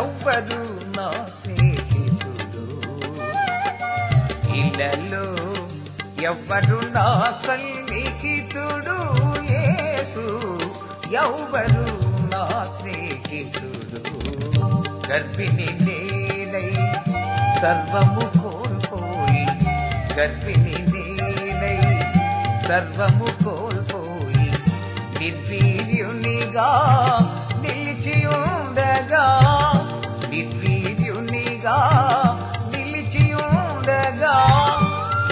ఎవ్వరు నా స్నేహితుడు ఇళ్ళలో ఎవ్వరు నా సన్నిహితుడు ఏసు ఎవ్వరు నా స్నేహితుడు. గర్భిణి నేనై సర్వము కోల్పోయి గర్భిణి నేనై సర్వము కోల్పోయి నిర్వీర్యునిగా నిలిచి ఉండగా నిర్వీర్యునిగా నిలిచియుండగా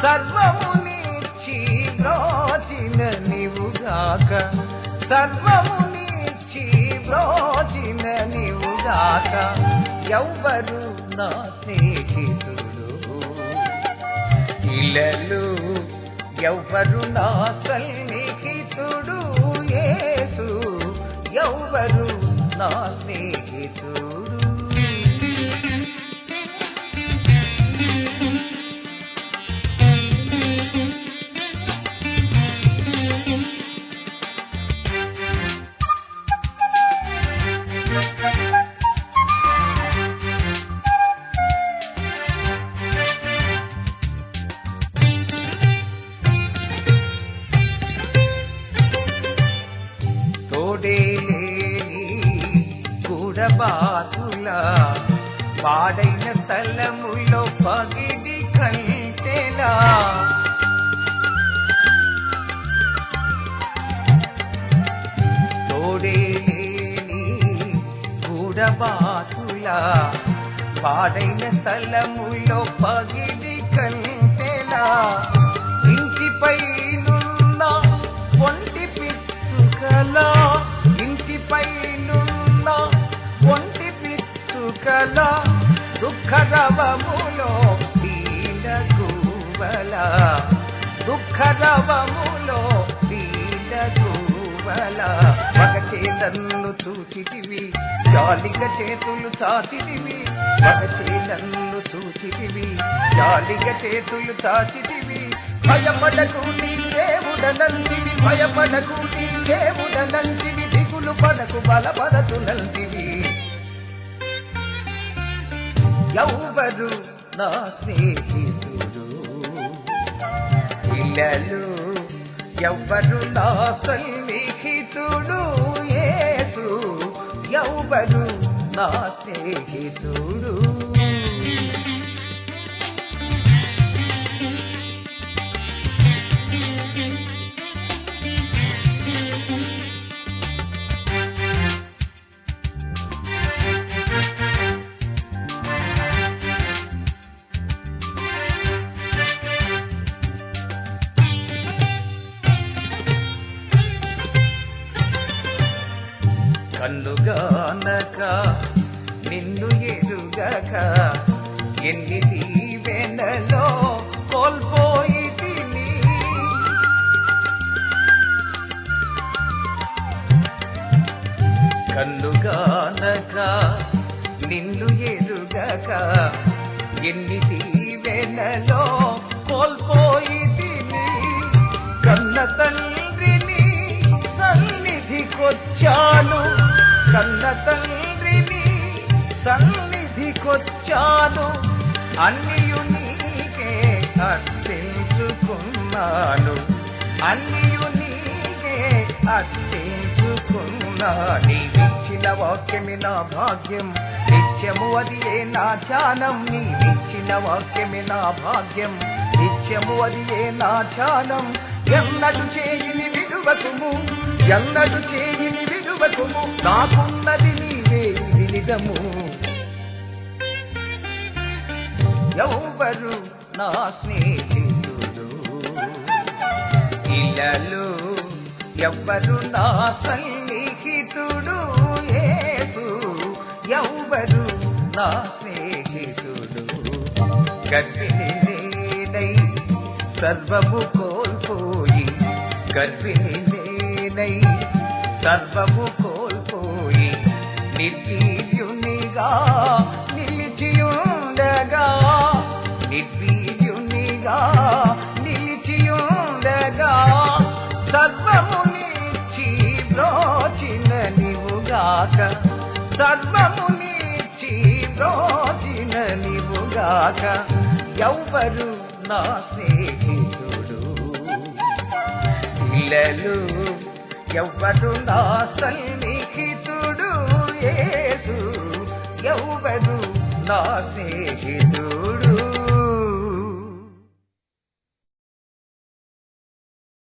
సర్వము నీచి బ్రోచిన నీవుగాక సర్వము నీచి బ్రోచిన నీవుగాక ఎవ్వరు నా స్నేహితుడు ఇలలు ఎవ్వరు నా సన్నిహితుడు ఏసు ఎవ్వరు నా స్నేహితుడు కూడబాతుల పాడైన స్థలములో పగిడి కంటెలా. తోడే గూడబాతుల. పాడైన స్థలములో పగిడి కంటెలా. పిచ్చుకలా దుఃఖరవములో దీన గువల దుఃఖరవములో దీన గువల మగచే నన్ను చూచితివి జాలిగ చేతులు చాచితివి. మగచే నన్ను చూచితివి జాలిగ చేతులు చాచితివి. భయపడకు నీ దేవుడనంటివి భయపడకు నీ దేవుడనంటివి దిగులు పడకు బలపడతు నందివి. ఎవ్వరు నా స్నేహితుడు పిల్లలు ఎవ్వరు నా సన్నిహితుడు? ఏసు ఎవ్వరు నా స్నేహితుడు? కన్నుగానక నిన్ను ఎరుగక ఎన్ని దీవెనలో కోల్పోయి తిని కన్నుగానక నిన్ను ఎరుగక ఎన్ని దీవెనలో కోల్పోయి తిని కన్న తండ్రిని సన్నిధికొచ్చాను కన్న తండ్రిని సన్నిధికొచ్చాను. అన్నియు నీకే అర్పించుకున్నాను. అన్నియు నీకే అర్పించుకున్నా నీవిచ్చిన వాక్యమే నా భాగ్యం. నిత్యము అది ఏ నా ధ్యానం? నీవిచ్చిన వాక్యమే నా భాగ్యం. నిత్యము అది ఏ నా ధ్యానం? ఎన్నడు చేయిని విలువకుము ఎన్నడు చేయిని విడువకుము నాకున్నది నీవే ఇది నిజము. ఎవరు నా స్నేహితుడు ఇళ్ళలు ఎవ్వరు నా సన్నిహితుడు. ఏసు ఎవ్వరు నా స్నేహితుడు. గర్భిణి నేనై సర్వము కోల్పోయి గర్భిణి నేనై సర్వము కోల్పోయి నిర్వీర్యునిగా నిలిచియుండగా నిర్వీర్యునిగా నిలిచియుండగా సర్వము సర్వమునిచ్చి బ్రోచిన నివుగాక సర్వము నీవుగాక బ్రోచిన నివుగాక ఎవ్వరు నా స్నేహితుడు. పిల్లలు ఎవ్వరు నా సన్నిహితుడు యేసు ఎవ్వరు నా స్నేహితుడు